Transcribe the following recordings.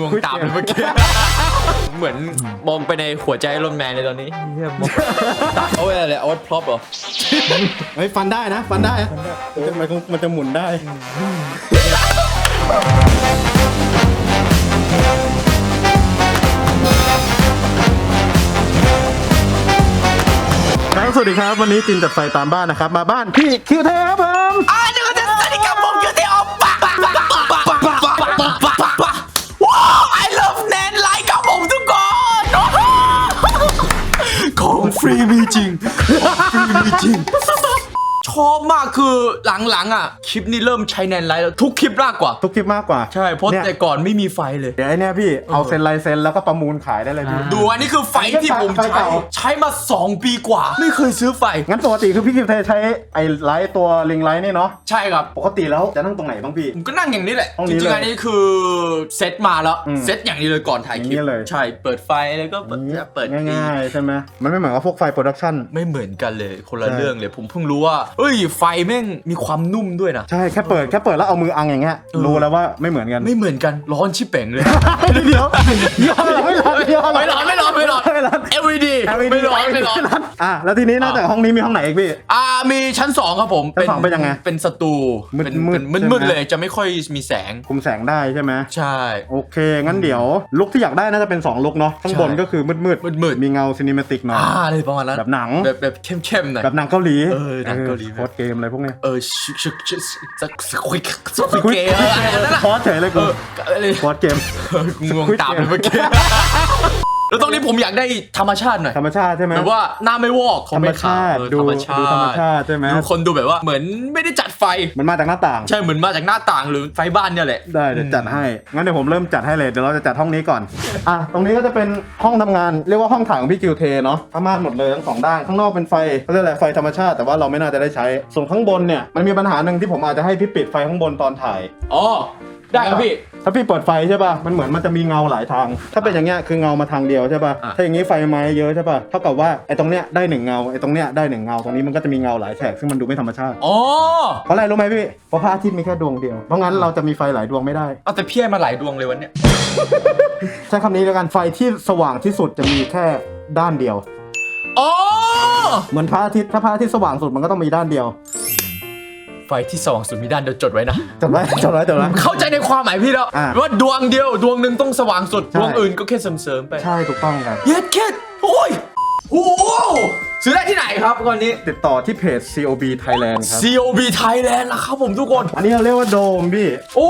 งวงตามเลยเมื่อกี้ เหมือนมองไปในหัวใจลมแมนในตอนนี้เฮียมองเอาไว้อะไรเอาไว้พร็อพเหรอ เฮ้ยฟันได้นะ ฟันได้นะมันมันมันจะหมุนได้ ครับสวัสดีครับ วันนี้จินจัดไฟตามบ้านนะครับ มาบ้านพี่คิวเทครับผม อ่าเดี๋ยวจะ จริงของฟรีมีจริงช อบมากคือหลังๆอะคลิปนี้เริ่มใช้แนนไลท์แล้วทุกคลิปมากกว่า ทุกคลิปมากกว่าใช่เพราะเนี่ยแต่ก่อนไม่มีไฟเลย เดี๋ยวไอ้เนี่ยพี่เอาเซ็นลายเซ็นแล้วก็ประมูลขายได้เลยพี่ ดูอันนี้คือไฟที่ผมไฟใช้ เก่า ใช้มา2ปีกว่า ไม่เคยซื้อไฟ งั้นปกติคือพี่คิวเทใช้ไอ้ไลท์ตัวลิงไลท์นี่เนาะใช่ครับ ปกติแล้วจะนั่งตรงไหนบ้างพี่ ผมก็นั่งอย่างนี้แหละห้องจนี้ริงๆ เลยอันนี้คือเซตมาแล้ว อืมเซตอย่างนี้เลยก่อนถ่ายคลิอย่างปนี้เลย ใช่ เปิดไฟแล้วก็เปิดเปิดง่ายๆ ใช่ไหมมันไม่เหมือนกับพวกไฟโปรดักชั่น ไม่เหมือนกันเลยคนละใช่ เรื่องเลย ผมเพิ่งรู้ว่า เอ้ย ไฟแม่งมีความนุ่มด้วยนะ ใช่แค่เปิดแค่เปิดแล้วเอามืออังอย่างเงี้ยเออรู้แล้วว่าไม่เหมือนกัน ไม่เหมือนกันร้อนชิบเป่งเลย เดี๋ยวเดี๋ยวไม่ร้อนไม่ร้อนไม่ร้อนไม่ร้อนไม่ร้อนไม่ร้อน LED ไม่ร้อนไม่ร้อนอะแล้วทีนี้นอกจากห้องนี้มีห้องไหนอีกพี่อ่ามีชั้น 2 ครับผมชั้นสองเป็นยังไงเป็นสตูมืดเป็นมืดเป็นมืดใช่ไหมมืดเลยจะไม่ค่อยมีแสงคุมแสงได้ใช่ไหมใช่ โอเค งั้นเดี๋ยวลุกที่อยากได้น่าจะเป็น 2 ลุกเนาะข้างบนใช่ก็คือมืดมืดมืดๆมีเงาซินิเมติกหน่อยอ่าเลยประมาณนั้นแบบหนังแบบแบบเข้มๆหน่อยแบบหนังเกาหลีเออหนังเกาหลีโคตรเกมอะไรพวกเนี้ยเออชิชิชิสักสักคุยสักคุยเกย์อะไรนั่นแหละคอสเฉยเลยเอกูออะไรคอสเกมงวงตามเลยเมื่อกี้ แล้วตรงนี้ผมอยากได้ธรรมชาติหน่อยธรรมชาติใช่ไหมแบบว่าหน้าไม่วอกธเขารรมไม่ขาวชาติเออดูธรรมชาดูติธรรมชาติใช่ไหมดูคนดูแบบว่าเหมือนไม่ได้จัดไฟมันมาจากหน้าต่าง ใช่เหมือนมาจากหน้าต่างหรือไฟบ้านเนี่ยแหละได้เดี๋ยวจัดให้งั้นเดี๋ยวผมเริ่มจัดให้เลยเดี๋ยวเราจะจัดห้องนี้ก่อนอะตรงนี้ก็จะเป็นห้องทำงานเรียกว่าห้องถ่ายของพี่กิวเทเนาะผ้าม่านหมดเลยทั้งสองด้านข้างนอกเป็นไฟเขาเรียกอะไรไฟธรรมชาติแต่ว่าเราไม่น่าจะได้ใช้ส่วนข้างบนเนี่ยมันมีปัญหาหนึ่งที่ผมอาจจะให้พี่ปิดไฟข้างบนตอนถ่ายอ๋อ ได้ครับพี่ ถ้าพี่เปิดไฟใช่ป่ะ มันเหมือนมันจะมีเงาหลายทาง ถ้าเป็นอย่างเงี้ยคือเงามาทางเดียวใช่ป่ะ อะ ถ้าอย่างงี้ไฟมาเยอะใช่ป่ะ เท่ากับว่าไอ้ตรงเนี้ยได้หนึ่งเงา ไอ้ตรงเนี้ยได้หนึ่งเงา ตรงนี้มันก็จะมีเงาหลายแฉกซึ่งมันดูไม่ธรรมชาติ อ๋อเพราะอะไรรู้ไหมพี่ เพราะพระอาทิตย์มีแค่ดวงเดียว เพราะงั้นเราจะมีไฟหลายดวงไม่ได้ เอาแต่พี่ให้มาหลายดวงเลยวันเนี้ยใช้คำนี้แล้วกัน ไฟที่สว่างที่สุดจะมีแค่ด้านเดียว อ๋อเหมือนพระอาทิตย์ ถ้าพระอาทิตย์สว่างสุดมันก็ต้องมีด้านเดียว ไฟที่สว่างสุดมีด้านเดียวจดไว้นะจดไว้จดไว้จดไว้เข้าใจในความหมายพี่แล้วอะว่าดวงเดียวดวงหนึ่งต้องสว่างสุด ใช่ ดวงอื่นก็แค่เสริมๆไปใช่ถูกต้องครับ เย็ดแค่โอ้ยโอ้โห ซื้อได้ที่ไหนครับตอนนี้ ติดต่อที่เพจ COB Thailand ครับ COB Thailand นะครับผมทุกคน อันนี้เราเรียกว่าโดมพี่ โอ้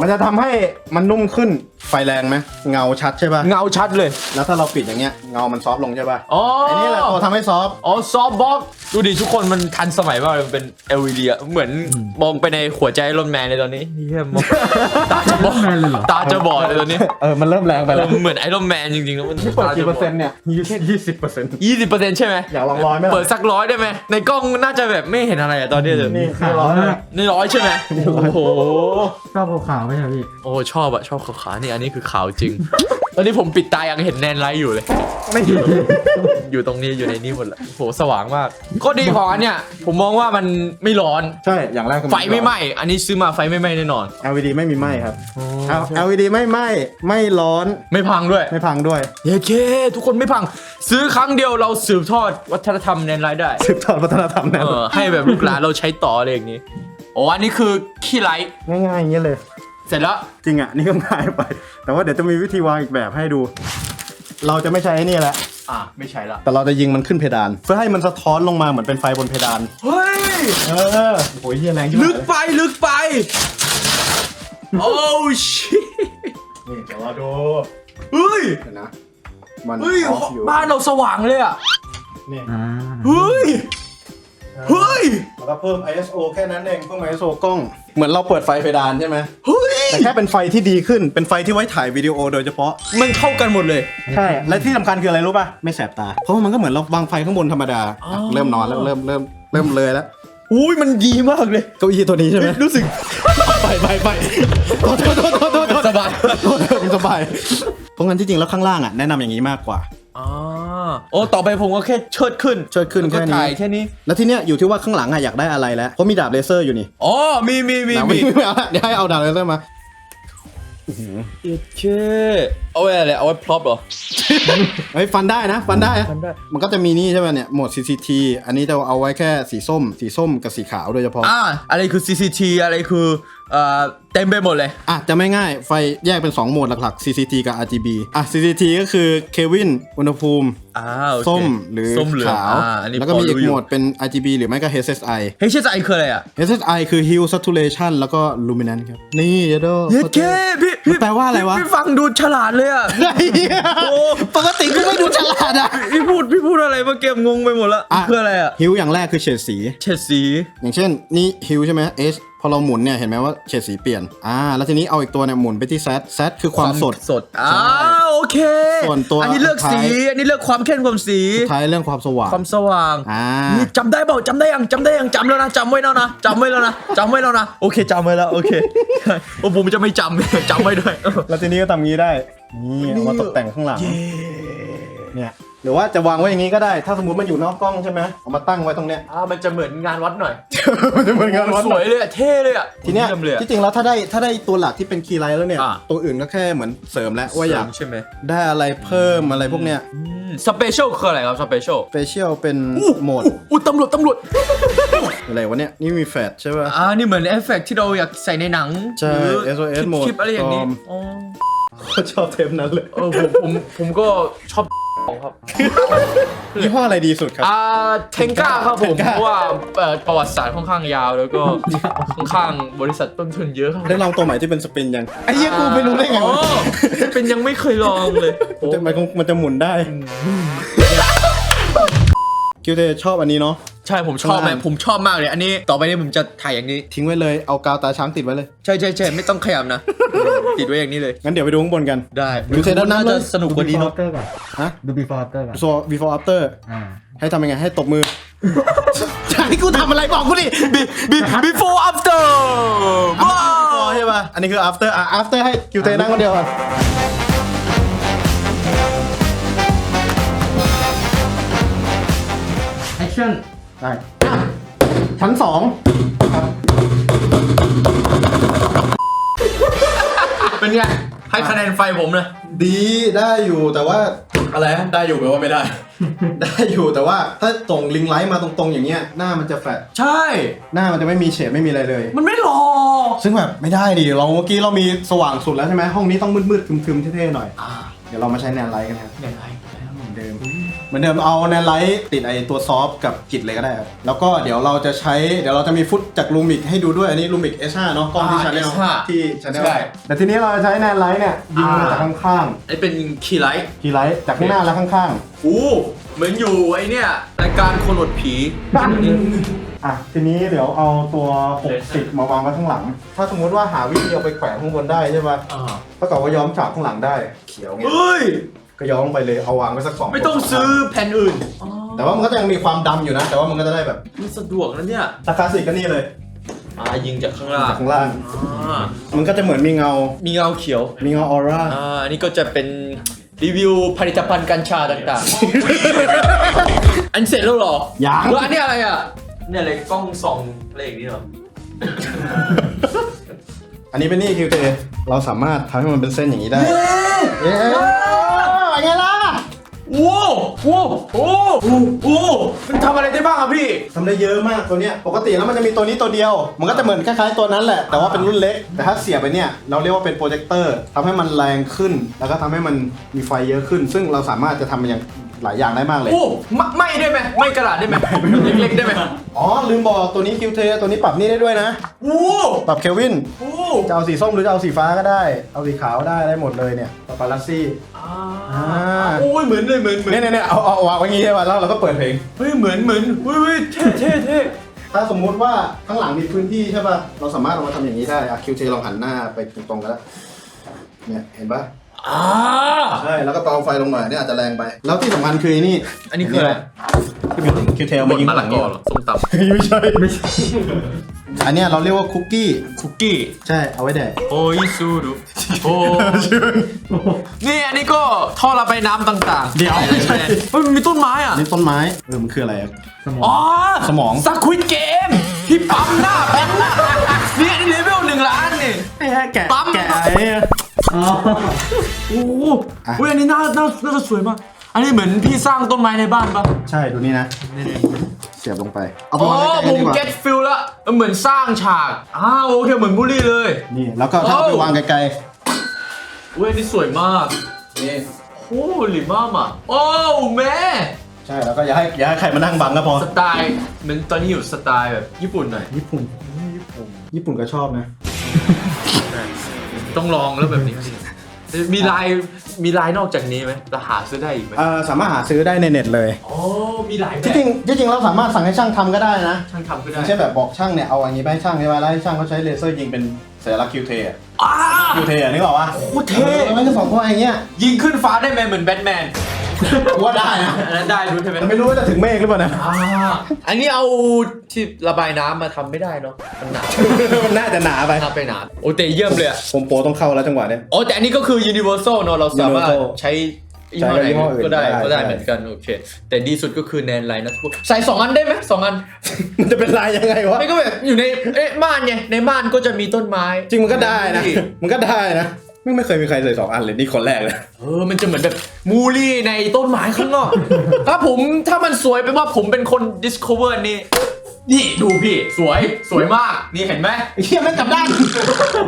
มันจะทำให้มันนุ่มขึ้น ไฟแรงไหม เงาชัดใช่ป่ะ เงาชัดเลย แล้วถ้าเราปิดอย่างเงี้ย เงามันซอฟต์ลงใช่ป่ะอ๋อไอ้นี่แหละตัวทำให้ซอฟต์ อ๋อซอฟบ็อกดูดิทุกคนมันทันสมัยมากเลยมันเป็น LED อะเหมือนมองไปในหัวใจรอนแมนในตอนนี้เฮียมองตาจะบอดตาจะบอดเลยตอนนี้เออ มันเริ่มแรงไปเอแล้อวเหมือนไอรอนแมนจริงๆแล้วมันที่เปิดกี่เปอร์เซ็นต์เนี่ยยี่สิบยี่สิบเปอร์เซ็นต์ยี่สิบเปอร์เซ็นต์ใช่ไหมอยากลองร้อยไหมล่ะเปิดสักร้อยได้ไหมในกล้องน่าจะแบบไม่เห็นอะไรอะตอนนี้เลยนี่คือร้อยแล้วนี่ร้อยใช่ไหมโอ้โหชอบขาวๆไหมครับพี่โอ้ชอบอะชอบขาวๆนี่อันนี้คือขาวจริง ตอนนี้ผมปิดตายังเห็นแนนไลท์อยู่เลย ไม่ อยู่ตรงนี้อยู่ในนี้หมดเลยโหสว่างมากข้อดีของอันเนี้ยผมมองว่ามันไม่ร้อน ใช่ อย่างแรกคือไฟไม่ไหม้อันนี้ซื้อมาไฟไม่ไหม้แน่นอน LED ไม่มีไหม้ครับเอา LED ไม่ไหม้ไม่ร้อนไม่พังด้วยไม่พังด้วยเย้เค ทุกคนไม่พัง ซื้อครั้งเดียวเราสืบทอดวัฒนธรรมแนนไลท์ได้ สืบทอดวัฒนธรรมแน่เออให้แบบลูกหลานเราใช้ต่ออะไรอย่างนี้โอ้อันนี้คือขี้ไลท์ง่ายๆอย่างเงี้ยเลย เสร็จแล้ว จริงอะนี่ก็ง่ายไป แต่ว่าเดี๋ยวจะมีวิธีวางอีกแบบให้ดู เราจะไม่ใช้ไอ้นี่แหละ อะ ไม่ใช่ละ แต่เราจะยิงมันขึ้นเพดาน เพื่อให้มันสะท้อนลงมาเหมือนเป็นไฟบนเพดาน เฮ้ย เออโอ้ยเฮียแรงจังลึกไปลึกไป โอ้ชินี่เดี๋ยวเราดูเฮ้ยเดี๋ยวนะ มันเฮ้ยออฟอยู่บ้านเราสว่างเลยอะนี่อ่าเฮ้ยเฮ้ยแล้วก็เพิ่ม ISO แค่นั้นเอง เพิ่ม ISO กล้อง เหมือนเราเปิดไฟเพดานใช่ไหม เฮ้ย แต่แค่เป็นไฟที่ดีขึ้นเป็นไฟที่ไว้ถ่ายวิดีโอโดยเฉพาะ มันเข้ากันหมดเลย ใช่ และที่สำคัญคืออะไรรู้ป่ะ ไม่แสบตา เพราะว่ามันก็เหมือนเราวางไฟข้างบนธรรมดาอ๋อ เริ่มนอนแล้วเริ่มเริ่มเริ่มเลยแล้วอุ้ยมันดีมากเลยเก้าอี้ตัวนี้ใช่ไหมรู้สึกไปไปไปโทษโทษโทษโทษโทษโทษสบายโทษผมสบายเพราะงั้นที่จริงแล้วข้างล่างอะแนะนำอย่างนี้มากกว่า อ๋อโอ้ต่อไปผมก็แค่เชิดขึ้นเชิดขึ้นแล้วก็แค่นี้ ถ่ายแค่นี้แล้วที่เนี้ยอยู่ที่ว่าข้างหลังอะอยากได้อะไรแล้วเพราะมีดาบเลเซอร์อยู่นี่อ๋อมีมีมีดาบมี ไม่เอาละเดี๋ยวให้เอาดาบเลเซอร์มา เอ็ดเคเอาไว้อะไรเอาไว้พร็อพเหรอ เฮ้ยฟันได้นะ ฟันได้นะฟันได้ มันก็จะมีนี่ใช่ไหมเนี่ยโหมด CCT อันนี้จะเอาไว้แค่สีส้ม สีส้มกับสีขาวโดยเฉพาะ อ่าอะไรคือ CCT อะไรคือ เอ่อเต็มไปหมดเลย อะจะไม่ง่ายไฟแยกเป็น 2 โหมดหลักๆ CCT กับ RGB อะ CCT ก็คือเควินอุณหภูมิอ่าโอเคส้มหรือส้มเหลืองขาว อ่าอันนี้แล้วก็มีอีกพรู้โหมยู่ ดเป็น RGB หรือไม่ก็ HSI เฮ้ยชื่อใจคืออะไรอะ HSI คือ Hue Saturation แล้วก็ Luminance ครับ นี่เยโด เย็ดเคพี่พี่แปลว่าอะไรวะ พี่ฟังดูฉลาดเลยอะไอ้เหี้ยโอ้ ปกติกูไม่ดูฉลาดอะพี่พูดพี่พูดอะไรเมื่อกี้งงไปหมดละคืออะไรอะฮิวอย่างแรกคือเฉดสี เฉดสี อย่างเช่นนี่ฮิวใช่ไหม H พอเราหมุนเนี่ยเห็นไหมว่าเฉดสีเปลี่ยน อ่า แล้วทีนี้เอาอีกตัวเนี่ยหมุนไปที่ Z Z คือความสด สดอ่าโอเคส่วนตัวอันนี้เลือกสีสุดท้ายอันนี้เลือกความเข้มความสีสุดท้ายเรื่องความสว่าง ความสว่างอ่านี่จำได้เปล่าจำได้ยังจำได้ยังจำแล้วนะจำไว้แล้วนะจำไว้แล้วนะจำไว้แล้วนะโอเคจำไว้แล้วโอเคโอ้ผมจะไม่จำจำไว้ด้วย แล้วทีนี้ก็ทำงี้ได้ นี่เอามาตกแต่งข้างหลัง เนี่ย หรือว่าจะวางไว้อย่างนี้ก็ได้ ถ้าสมมติมันอยู่นอกกล้องใช่ไหมเอามาตั้งไว้ตรงเนี้ย อ่ามันจะเหมือนงานวัดหน่อยมันจะเหมือนงานวัดสวยเลยอะเท่เลยอะทีเนี้ยเยี่ยมเลยอะที่จริงแล้วถ้าได้ถ้าได้ตัวหลักที่เป็นคีย์ไลท์แล้วเนี่ย อ่าตัวอื่นก็แค่เหมือนเสริมแล้วว่าอยากใช่ไหมได้อะไรเพิ่มอะไรพวกเนี้ยสเปเชียลคืออะไรครับสเปเชียลเฟเชียลเป็นโหมดอู้ตำรวจตำรวจอะไรวะเนี่ยนี่มีแฟลชใช่ป่ะ อ่านี่เหมือนเอฟเฟกต์ที่เราอยากใส่ในหนังใช่หรือ SOS คลิปโหมดคลิปอะไรอย่างนี้ Storm อ๋อเขาชอบเทปนั้นเลย เออผมผมผมก็ชอบของ ครับยี่ห้ออะไรดีสุดครับ อ่าเทงก้าครับผม Tenga เพราะว่าเอ่อประวัติศาสตร์ค่อนข้างยาวแล้วก็ค่อนข้างบริษัทต้นทุนเยอะครับได้ลองตัวใหม่ที่เป็นสปินยังไอ้เหี้ยกูไม่รู้ได้ไงอ๋อวะเป็นยังไม่เคยลองเลยโอ้แต่มันคงมันจะหมุนได้คิวเทชอบอันนี้เนาะ ใช่ผมชอบข้างไหมล่างผมชอบมากเลย อันนี้ต่อไปนี้ผมจะถ่ายอย่างนี้ ทิ้งไว้เลยเอากาวตาช้างติดไว้เลย ใช่ใช่ใช่ไม่ต้องขยับนะ ติดไว้อย่างนี้เลย งั้นเดี๋ยวไปดูข้างบนกัน ได้ดูเสร็จแล้วนะน่าจะสนุกกว่านี้ดูเนาะ before after ก่อนฮะดู before after ก่อน so before after อ่าให้ทำยังไงให้ตบมือจะให้กูทำอะไรบอกกูดิ before after ว้าอ๋อวใช่ป่ะอันนี้คือ after อะ after ให้คิวเทนั่งคนเดียวก่อน action ได้ชั้นสองครับ เป็นไง ให้คะแนนไฟผมนะดีได้อยู่แต่ว่าอะไรนะได้อยู่แปลว่าไม่ได้ ได้อยู่แต่ว่าถ้าส่งลิงไลท์มาตรงๆอย่างเงี้ยหน้ามันจะแฟดใช่ หน้ามันจะไม่มีเฉดไม่มีอะไรเลย มันไม่หล่อซึ่งแบบไม่ได้ดิเราเมื่อกี้เรามีสว่างสุดแล้วใช่ไหมห้องนี้ต้องมืดๆทึมๆเท่ๆหน่อยอ่าเดี๋ยวเรามาใช้แนนไลท์กันครับไม่ไรเหมื อนเดิม เหมือนเดิมเอาแนนไลท์ติดไอตัวซอฟต์กับกิจเลยก็ได้ครับ แล้วก็เดี๋ยวเราจะใช้เดี๋ยวเราจะมีฟุตจากลูมิกให้ดูด้วยอันนี้ลูมิก S5 เนาะกล้องที่ชาแนลที่ชาแนลแต่ทีนี้เราจะใช้แนนไลท์เนี่ยยิงมาจากข้างไอ้เป็นคีย์ไลท์ๆทีไลท์จากข้างหน้าและข้างๆอู้เหมือนอยู่ไอ้เนี่ยรายการคนอดผีอะทีนี้เดี๋ยวเอาตัว 60 มาวางไว้ข้างหลัง ถ้าสมมุติว่าหาวิธีเอาไปแขวนข้างบนได้ใช่ป่ะอ่า ถ้าเกิดว่าย้อมฉากข้างหลังได้ เขียวเงี้ยเฮ้ย ก็ย้อมไปเลยเอาวางไว้สักสองไม่ต้องซื้อแผ่นอื่นแต่ว่ามันก็จะยังมีความดำอยู่นะ แต่ว่ามันก็จะได้แบบมันสะดวกนะเนี่ยราคาสิก็นี่เลยอ่ายิงจากข้างล่างจากข้างล่าง อ่ามันก็จะเหมือนมีเงา มีเงาเขียวมีเงาออร่า อ่าอันนี้ก็จะเป็นรีวิวผลิตภัณฑ์กัญชาต่างๆ อันเสร็จแล้วเหรอยัง แล้วอันนี้อะไรอะเนี่ยอะไรกล้องส่องอะไรอย่างนี้เหรออันนี้เป็นนี่คิวเตเราสามารถทำให้มันเป็นเส้นอย่างนี้ได้เย้ ไงล่ะ โอ้โหโอ้โหโอ้โหมันทำอะไรได้บ้างอะพี่ ทำได้เยอะมากตัวเนี้ย ปกติแล้วมันจะมีตัวนี้ตัวเดียว มันก็จะเหมือนคล้ายๆตัวนั้นแหละ แต่ว่าเป็นรุ่นเล็ก แต่ถ้าเสียบไปเนี่ย เราเรียกว่าเป็นโปรเจคเตอร์ทำให้มันแรงขึ้น แล้วก็ทำให้มันมีไฟเยอะขึ้น ซึ่งเราสามารถจะทำมันอย่างหลายอย่างได้มากเลย โอ้ไม่ไม่ได้ไหมไม่กระดาษได้ไหมเล็กๆได้ไหมอ๋อ ลืมบอกตัวนี้คิวเทตัวนี้ปรับนี่ได้ด้วยนะ โอ้ปรับเคลวิน โอ้จะเอาสีส้มหรือจะเอาสีฟ้าก็ได้ เอาสีขาวได้ได้หมดเลยเนี่ยปาปาลัสซี่ อ่าโอ้ยเหมือนเลยเหมือนเหมือนเนี่ยเนี่ยเนี่ยเอาเอาเอาวางไว้อย่างงี้ใช่ป่ะแล้วเราก็เปิดเพลง เฮ้ยเหมือนเหมือนเฮ้ยเฮ้ยเท่เท่เท่ถ้าสมมุติว่าข้างหลังมีพื้นที่ใช่ป่ะ เราสามารถเอามาทำอย่างนี้ได้อะคิวเทลองหันหน้าไปตรงๆแล้วเนี่ยเห็นป่ะ อ่า ใช่ แล้วก็เตาไฟลงหน่อยเนี่ยอาจจะแรงไป แล้วที่สำคัญคือไอ้นี่อันนี้คืออะไรคิวเทลบมาดยิงมะละหลังกนี้อเหรอส้มตไม่ใช่ไม่ใช่ อันเนี้ยเราเรียกว่าคุกกี้ำคุกกี้ ใช่ เอาไว้แดก โอ้ยซูรุโอ้นี่อันนี้ก็ท่อระบายน้ำต่างๆ เดี๋ยวไม่ใช่ เฮ้ยมันมีต้นไม้อะนี่ต้นไม้ เออ มันคืออะไรอะสมองอ๋อสมอง สควิตเกมที่ปั๊มหน้าแป๊บหน้านี่อันนี้เลเวลหนึ่งร้านนี่แกะปั๊ม แกะไอ้เนี่ยอ๋อโอ้โหอะอุ้ยอันนี้น่าน่าน่าจะสวยมาก อันนี้เหมือนพี่สร้างต้นไม้ในบ้านปะใช่ ดูนี่นะ เสียบลงไป เอาไปอ๋อวางใกล้ๆผกันมดีกว่า เก็ตฟิลละเหมือนสร้างฉากอ้าวโอเคเหมือนบุรีเลย นี่แล้วก็ถ้าเอาไปโอ้วางไกลอุ้ยอันนี้สวยมากๆนี่โอ้หลิมาม่ะโอ้แม่ใช่แล้วก็อย่าให้อย่าให้ใครมานั่งบังก็พอ สไตล์เหมือนตอนนี้อยู่สไตล์แบบญี่ปุ่นหน่อย ญี่ปุ่น ญี่ปุ่นก็ชอบนะ ต้องลองแล้วแบบนี้ มีลายมีลายนอกจากนี้ไหมจะหาซื้อได้อีกไหมเอ่อสามารถหาซื้อได้ในเน็ตเลยโอ้มีหลายแบที่บจริงที่จริงเราสามารถสั่งให้ช่างทำก็ได้นะช่างทำก็อได้ย่างเช่นแบบบอกช่างเนี่ยเอาอันนี้ไปให้ช่างใช่ไหมแล้วให้ช่างเขาใช้เลเซอร์ยิงเป็นสัญลักษณ์คิวเทอะอ้าคิวเทอะนึกออกปะโคตรเท่แล้วมันจะสองตัวอย่างเงี้ยยิงขึ้นฟ้าได้ไหมเหมือนแบทแมนกู ว่าได้นะอันนั้นได้รู้ใช่ไหมแต่ไม่รู้ว่าจะถึงเมฆหรือเปล่านะ อ่าอันนี้เอาที่ระบายน้ำมาทำไม่ได้เนาะมันหนามันน่าจะหนาไป หนาไปหนาโอ้แต่เยี่ยมเลยอะผมโปรต้องเข้าแล้วจังหวะเนี้ย โอ้แต่อันนี้ก็คือ universal เนาะเราสามารถ Universal ใช้ยี่ห้อไหนใช้ยี่ห้ออื่นก็ได้ได้ก็ได้ใช่เหมือนกันโอเค แต่ดีสุดก็คือแนนไลน์นะใส่สองอันได้ไหมสองอันมันจะเป็นลายยังไงวะ ไม่ก็แบบอยู่ในเอ๊ะม่านไงในม่านก็จะมีต้นไม้จริงมันก็ได้นะ มันก็ได้นะ ไม่ไม่เคยมีใครใส่สองอันเลยนี่คนแรกเลย เออ มันจะเหมือนแบบมูลี่ในต้นไม้ข้างนอก ถ้าผมถ้ามันสวยแปลว่าผมเป็นคน discover นี่ นี่ดูพี่ สวยสวยมาก นี่เห็นไหมไอ้เหี้ยไม่งกลับด้าน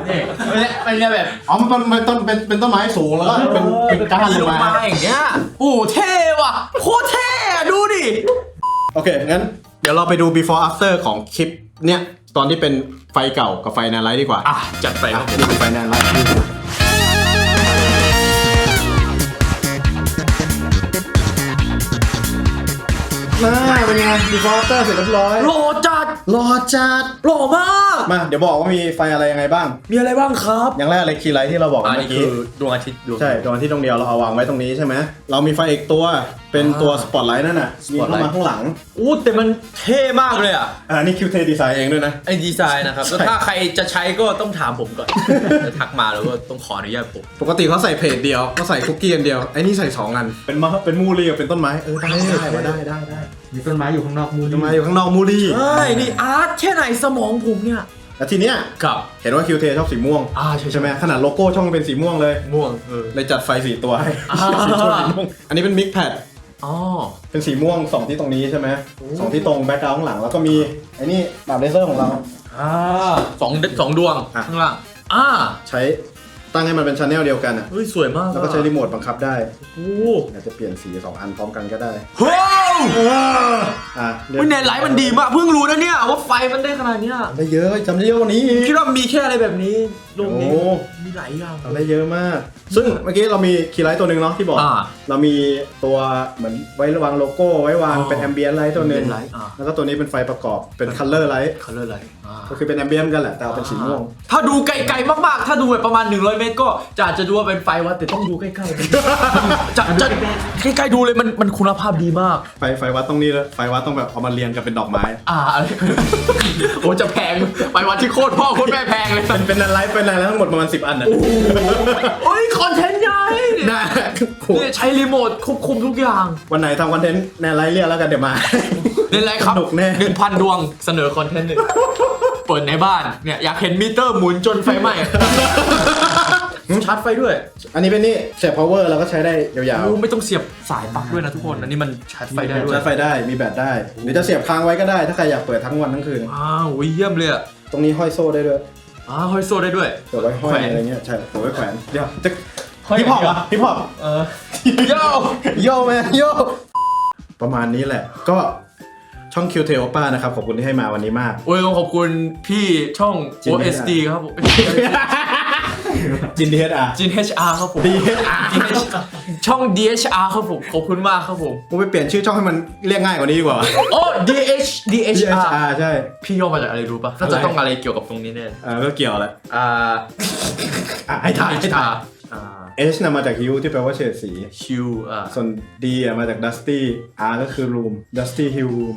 นี่มันจะมันจะแบบอ๋อมันเป็นเป็นต้นเป็นเป็นต้นไม้สูงแล้วก็เป็นเป็นก้านลงมาอย่างเงี้ยโอ้เท่ว่ะโคตรเท่อะดูดิ โอเค งั้น เดี๋ยวเราไปดู before after ของคลิปเนี้ยตอนที่เป็นไฟเก่ากับไฟแนนไลท์ดีกว่า อะ จัดไปคอะรับผมนี่คือไฟแนนไลท์ มาเป็นไง before after เสร็จเรียบร้อย โร หล่อจัดรอจัดหล่อมาก มาเดี๋ยวบอกว่ามีไฟอะไรยังไงบ้าง มีอะไรบ้างครับอย่างแรกเลยคีย์ไลท์ที่เราบอกกัอันนเมื่นี้อกี้ คือดวงอาทิตย์ดวง ใช่ดวงอาที่ตรงเดียวเราเอาวางไว้ตรงนี้ใช่ไหมเรามีไฟอีกตัวเป็นตัวสปอตไลท์นั่นน่ะมีเข้ามา Spotlight ข้างหลังอู้แต่มันเท่มากเลยอะอ่านี่คิวเทดีไซน์เองด้วยนะ ไอ้ดีไซน์นะครับ ใช่ แล้วถ้าใครจะใช้ก็ต้องถามผมก่อน จะทักมาแล้วก็ต้องขออนุญาตผม ปกติเขาใส่เพจเดียวเขาใส่คุกกี้อันเดียวไอ้นี่ใส่สองอัน เป็นมะเป็นมูลี่กับเป็นต้นไม้เออได้ได้ว่าได้ได้ได้ มีต้นไม้อยู่ข้างนอกมูลต้นไม้อยู่ข้างนอกมูลี่ใช่นี่อาร์ตแค่ไหนสมองผมเนี่ยแล้วทีเนี้ยกับเห็นว่าคิวเทชอบสีม่วงอ่าใช่ใช่ไหมขนาดโลโก้ช่องเป็นสีม่วงเลยม่วงเออเลยจัดไฟสีตัวให้อ่าสีม่วงอันนี้เป็นมิกแพดอ๋อเป็นสีม่วงสองที่ตรงนี้ใช่ไหมสองที่ตรงแบ็คกราวด์ข้างหลังแล้วก็มีไอ้นี่ดาบเลเซอร์ของเราอ่าสองสองดวงอะข้างล่างอ่าใช้ตั้งให้มันเป็นชแนลเดียวกันอะเฮ้ยสวยมากแล้วก็ใช้รีโมทบังคับได้โอ้อาจจะเปลี่ยนสีสองอันพร้อมกันก็ได้โห อะเรียวินเนตไลท์มันดีมากเพิ่งรู้นะเนี่ยว่าไฟมันได้ขนาดเนี้ย ได้เยอะจำได้เยอะกว่านี้อีกคิดว่ามีแค่อะไรแบบนี้ โลกนี้โอ้ มีหลายอย่างทำได้เยอะมาก ซึ่งเมื่อกี้เรามีคีย์ไลท์ตัวหนึ่งเนาะที่บอก อ่า เรามีตัวเหมือนไว้วางโลโก้ไว้วางอ๋อเป็นแอมเบียนไลท์ตัวหนึ่ง ambient light อ่า แล้วก็ตัวนี้เป็นไฟประกอบเป็นคัลเลอร์ไลท์คัลเลอร์ไลท์ก็คือเป็นแอมเบียนกันแหละ แต่เอาเป็นสีม่วง ถ้าดูไกลๆมากๆ ถ้าดูแบบประมาณ 100 เมตรก็จะอาจจะดูว่าเป็นไฟวัดแต่ต้องดูใกล้ๆ จะจะใกล้ๆดูเลยมันมันคุณภาพดีมาก ไฟไฟวัดต้องนี่เลยไฟวัดต้องแบบเอามาเรียงกันเป็นดอกไม้ อ่าอะไร โอ้จะแพงไฟวัดที่โคตรพ่อโคตรแม่แพงเลย เป็นเป็นไลท์เป็นอะไรแล้วทั้งหมดประมาณ10อันอะโอ้ยคอนเทนต์ใหญ่ได้เนี่ยใช้รีโมทควบคุมทุกอย่าง วันไหนทำคอนเทนต์ในไลท์เรียกแล้วกันเดี๋ยวมาเล่นไรครับสนุกแน่หนึ่งพันดวงเสนอคอนเทนต์หนึ่งเปิดในบ้านเนี่ยอยากเห็นมิเตอร์หมุนจนไฟไหม้ชาร์จไฟด้วย อันนี้เป็นนี่เสียบ power แล้วก็ใช้ได้ยาวโอ้ไม่ต้องเสียบสายปลั๊กด้วยนะทุกคน อันนี้มันชาร์จไฟได้ด้วๆยชาร์จไฟได้ มีแบตได้ หรือจะเสียบค้างไว้ก็ได้ ถ้าใครอยากเปิดทั้งวันทั้งคืน อ้าวโอ้ยเยี่ยมเลยอะตรงนี้ห้อยโซ่ได้ด้วย อ้าวห้อยโซ่ได้ด้วยเดี๋ยวไว้ห้อยแขวนอะไรเงี้ยใช่เดี๋ยวไว้แขวนเดี๋ยวจะห้อยฮิปฮอปเดียวอะฮิปฮอปเออโย่โยแมนโยประมาณนี้แหละ ก็ช่อง QT Opa นะครับ ขอบคุณที่ให้มาวันนี้มาก โอ้ยขอบคุณพี่ช่องจิน OSD ครับผม จินดีเฮดอาจิน HR ครับผม DHR จิน HR ช่อง DHR ครับผม ขอบคุณมากครับผม กูไปเปลี่ยนชื่อช่องให้มันเรียกง่ายกว่านี้ดีกว่า โอ้ DH DHR DHR ใช่ พี่ย่อมาจากอะไรรู้ปะน่าจะอะไรต้องอะไรเกี่ยวกับตรงนี้แน่เออ ก็เกี่ยวแหละอ่า อะให้ถ่ายให้ถ่าย HR อ่า H นะมาจาก Hue ที่แปลว่าเฉดสีชิวอ่า ส่วน D อะมาจาก Dusty R ก็คือ Room Dusty Hill Room